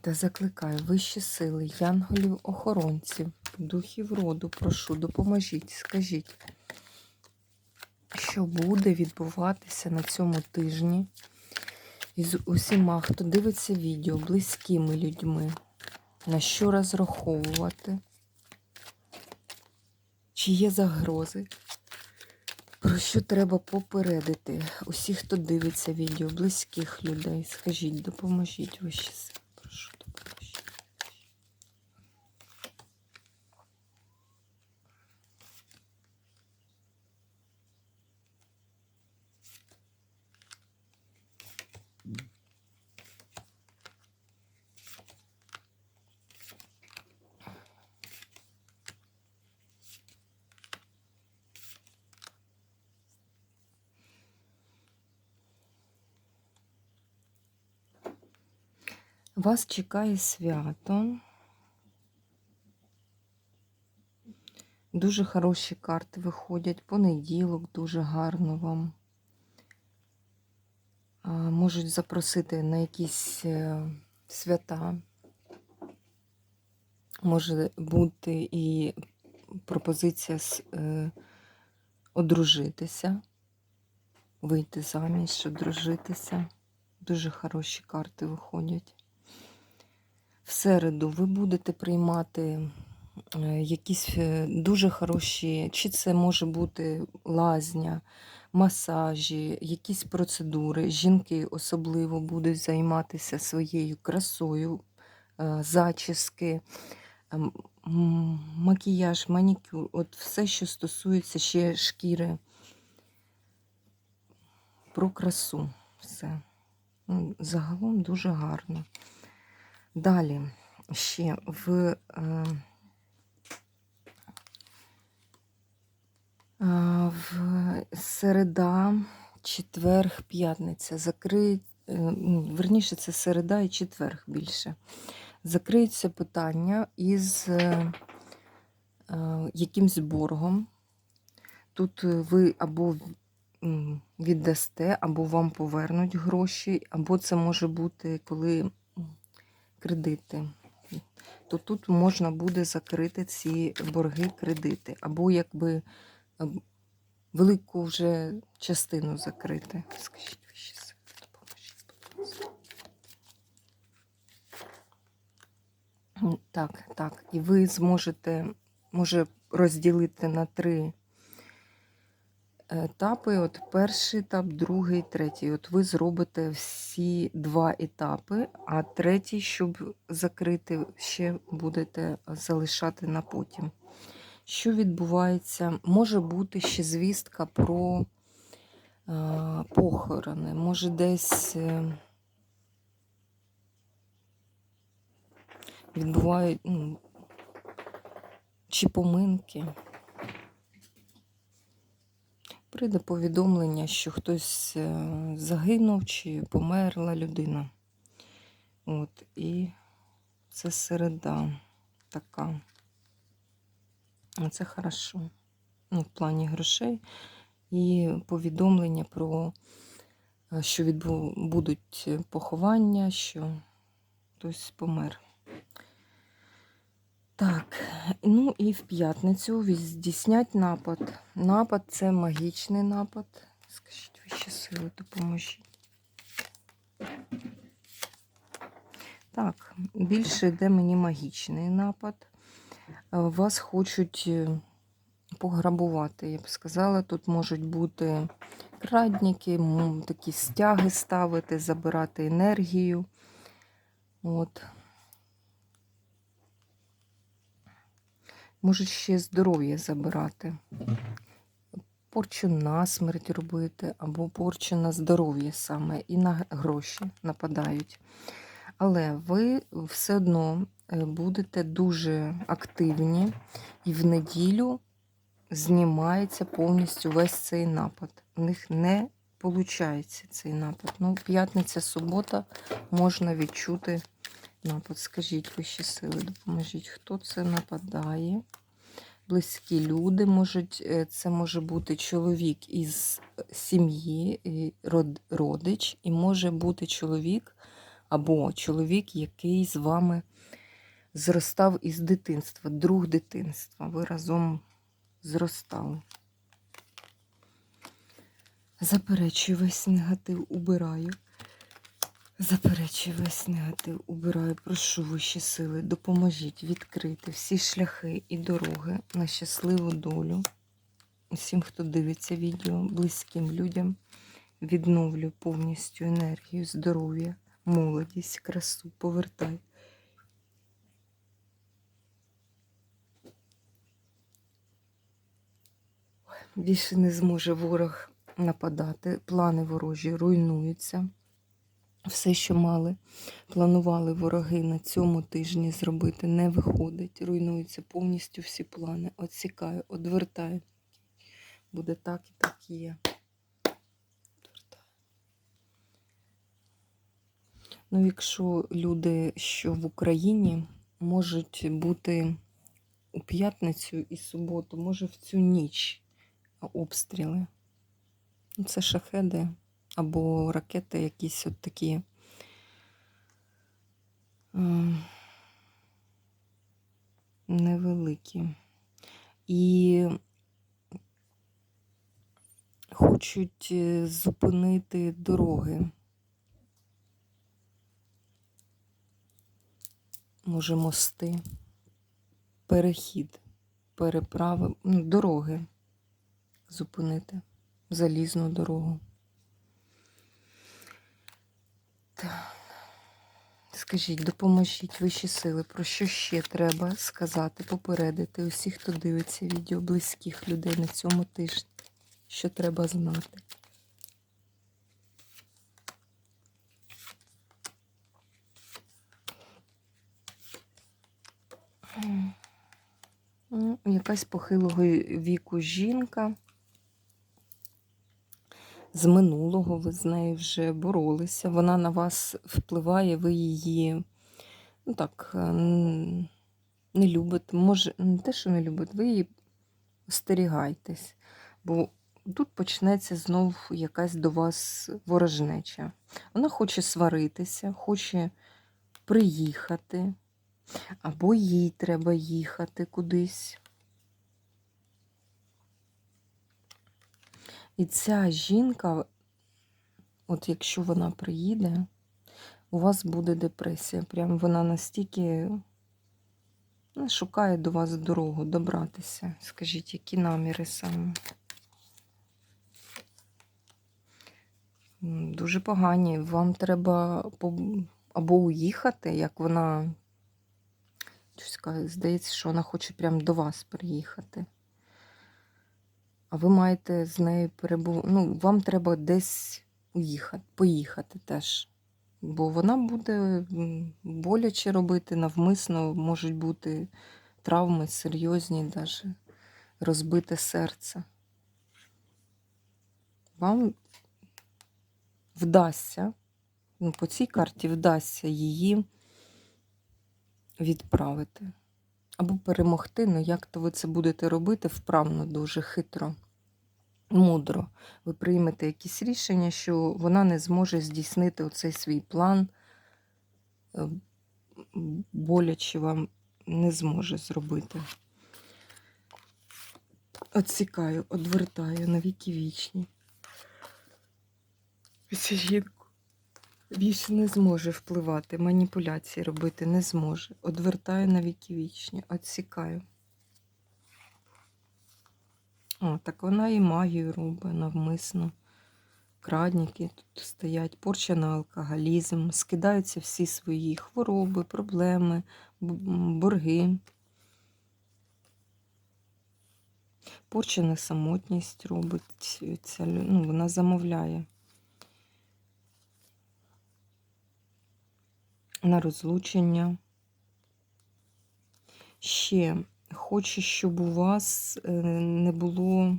Та закликаю вищі сили, янголів, охоронців, духів роду, прошу, допоможіть, скажіть, що буде відбуватися на цьому тижні із усіма, хто дивиться відео, близькими людьми, на що розраховувати, чи є загрози, про що треба попередити усіх, хто дивиться відео, близьких людей. Скажіть, допоможіть вищі сили. Вас чекає свято. Дуже хороші карти виходять. Понеділок дуже гарно вам. Можуть запросити на якісь е, свята. Може бути і пропозиція е, одружитися, вийти заміж, одружитися. Дуже хороші карти виходять. В середу ви будете приймати е, якісь е, дуже хороші, чи це може бути лазня, масажі, якісь процедури. Жінки особливо будуть займатися своєю красою, е, зачіски, ем, макіяж, манікюр, от все, що стосується ще шкіри. Про красу. Все. Ну, Загалом дуже гарно. Далі ще в, е, е, в середа, четверг, п'ятниця закриють, е, верніше, це середа і четверг більше. Закриються питання із якимсь боргом. Тут ви або віддасте, або вам повернуть гроші, або це може бути, коли кредити. То тут можна буде закрити ці борги кредити, або якби ем, велику вже частину закрити. Скажіть ви ще допоможіть, будь. Так, так. І ви зможете, може, розділити на три етапи. От перший етап, другий, третій. От ви зробите всі два етапи, а третій, щоб закрити, ще будете залишати на потім. Що відбувається? Може бути ще звістка про е, похорони. Може, десь е, відбувають ну, чи поминки. Прийде повідомлення, що хтось е, загинув чи померла людина. От, і це середа така. Це хорошо. Ну, в плані грошей. І повідомлення про е, що відбу... будуть поховання, що хтось помер. Так, ну і в п'ятницю здійснять напад. Напад це магічний напад. Скажіть, ви ще сили допоможіть. Так, більше йде мені магічний напад. Е, Вас хочуть е, пограбувати, я б сказала. Тут можуть бути крадники, такі стяги ставити, забирати енергію. От. Можуть ще здоров'я забирати. порчу на смерть робити, або порчу на здоров'я саме, і на гроші нападають. Але ви все одно е, будете дуже активні, і в неділю знімається повністю весь цей напад. У них не виходить цей напад. Ну, п'ятниця, субота можна відчути напад. Скажіть вищі сили, допоможіть, хто це нападає? Близькі люди можуть, е, це може бути чоловік із сім'ї, родич, і може бути чоловік або чоловік, який з вами зростав із дитинства, друг дитинства. Ви разом зростали. Заперечую весь негатив, убираю. Заперечую весь негатив, убираю. Прошу вищі сили, допоможіть відкрити всі шляхи і дороги на щасливу долю. Усім, хто дивиться відео, близьким людям, відновлю повністю енергію, здоров'я, молодість, красу, повертай. Більше не зможе ворог нападати, плани ворожі руйнуються. Все, що мали, планували вороги на цьому тижні зробити, не виходить. Руйнуються повністю всі плани. Отсікаю, одвертаю. Буде так і так є. Ну, якщо люди, що в Україні, можуть бути у п'ятницю і суботу, може в цю ніч обстріли. Це шахеди або ракети якісь от такі. ем, Невеликі. І хочуть е, зупинити дороги. Може, мости, перехід, переправи, ну, дороги зупинити, залізну дорогу. Так. Скажіть, допоможіть вищі сили, про що ще треба сказати, попередити усіх, хто дивиться відео близьких людей на цьому тижні, що треба знати. Ну, Якась похилого віку жінка. З минулого ви з нею вже боролися. Вона на вас впливає, ви її, ну так, е, не любите. Може, не те, що не любите, ви її остерігайтесь. Бо тут почнеться знов якась до вас ворожнеча. Вона хоче сваритися, хоче приїхати, або їй треба їхати кудись. І ця жінка, от якщо вона приїде, у вас буде депресія. Прям вона настільки ну, шукає до вас дорогу добратися. Скажіть, які наміри саме? Дуже погані. Вам треба або уїхати, як вона. Здається, що вона хоче прямо до вас приїхати. А ви маєте з нею перебувати. Ну, вам треба десь уїхати, поїхати теж. Бо вона буде боляче робити, навмисно можуть бути травми серйозні, навіть розбите серце. Вам вдасться, ну, по цій карті вдасться її відправити. Або перемогти, ну як то ви це будете робити вправно, дуже хитро, мудро. Ви приймете якісь рішення, що вона не зможе здійснити оцей свій план, е, боляче вам не зможе зробити. Отсікаю, одвертаю на віки вічні. Ця жінку більше не зможе впливати, маніпуляції робити не зможе. Одвертаю на віки вічні, отсікаю. О, так вона і магію робить навмисно. Крадники тут стоять, порча на алкоголізм, скидаються всі свої хвороби, проблеми, борги. Порчена самотність робить ця, ну, вона замовляє. На розлучення. Ще хоче, щоб у вас е, не було,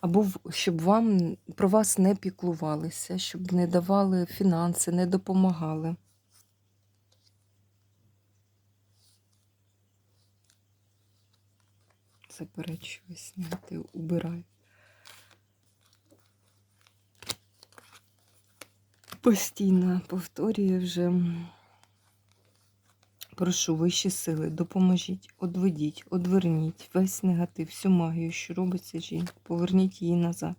або щоб вам про вас не піклувалися, щоб не давали фінанси, не допомагали. Заперечую, зняти, убираю. Постійно повторюю вже. Прошу вищі сили, допоможіть, одведіть, одверніть весь негатив, всю магію, що робиться жінка, поверніть її назад.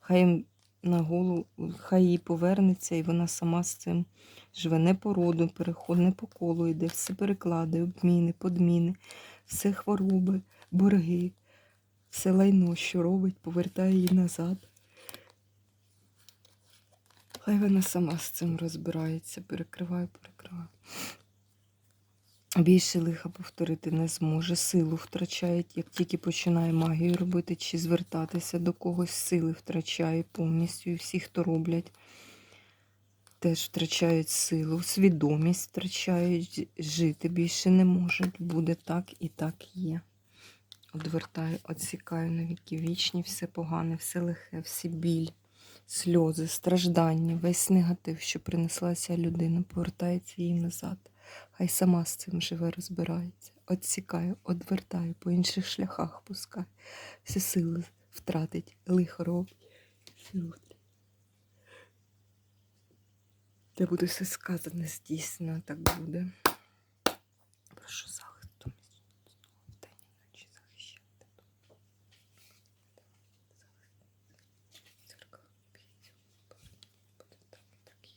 Хай на голову, хай їй повернеться, і вона сама з цим живе не по роду, переход, не по колу йде, все переклади, обміни, подміни, все хвороби, борги, все лайно, що робить, повертає її назад. Хай вона сама з цим розбирається, перекриває, перекриває. Більше лиха повторити не зможе. Силу втрачають, як тільки починає магію робити чи звертатися до когось, сили втрачає повністю. І всі, хто роблять, теж втрачають силу, свідомість втрачають, жити більше не можуть. Буде так і так є. Одвертаю, відсікаю на віки вічні, все погане, все лихе, всі біль, сльози, страждання, весь негатив, що принесла ця людина, повертається їй назад. Хай сама з цим живе, розбирається. Отсікаю, одвертаю, по інших шляхах пускай, Всі сили втратить, лихо робить. Де буде все сказане, здійснено, так буде. Прошу захисту. Вдень і вночі захищати. Церква б'ється. Буде так і так є.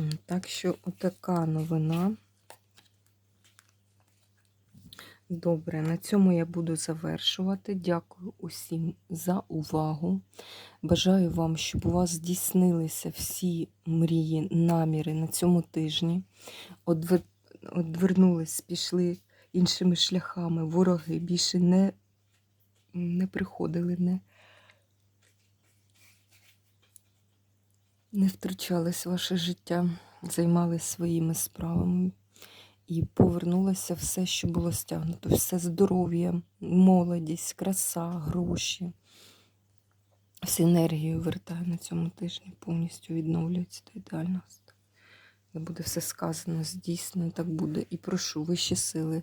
М, Так що отака новина. Добре, на цьому я буду завершувати. Дякую усім за увагу. Бажаю вам, щоб у вас здійснилися всі мрії, наміри на цьому тижні. Одвер... Одвернулись, пішли іншими шляхами. Вороги більше не, не приходили, не, не втручались в ваше життя, займалися своїми справами. І повернулося все, що було стягнуто, все здоров'я, молодість, краса, гроші. Всю енергію вертаю на цьому тижні, повністю відновлюється до ідеального стану. Де буде все сказано, здійснено, так буде. І прошу вищі сили,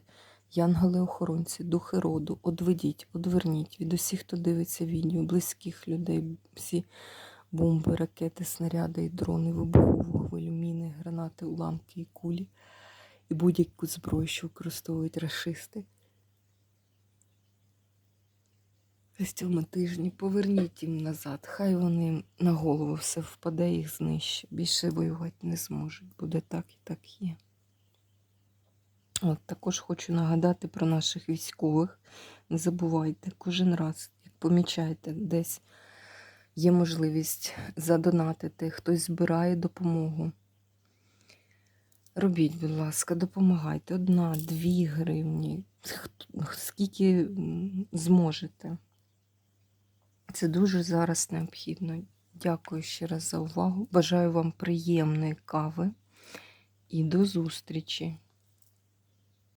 янголи-охоронці, духи роду, одведіть, одверніть від усіх, хто дивиться відео, близьких людей, всі бомби, ракети, снаряди і дрони, вибухову хвилю, гранати, уламки і кулі і будь-яку зброю, що використовують расисти. На цьому тижні поверніть їм назад, хай вони на голову все впаде, їх знищить. Більше воювати не зможуть. Буде так і так є. От, також хочу нагадати про наших військових. Не забувайте, кожен раз, як помічаєте, десь є можливість задонатити, хтось збирає допомогу. Робіть, будь ласка, допомагайте. Одна, дві гривні, скільки зможете. Це дуже зараз необхідно. Дякую ще раз за увагу. Бажаю вам приємної кави і до зустрічі!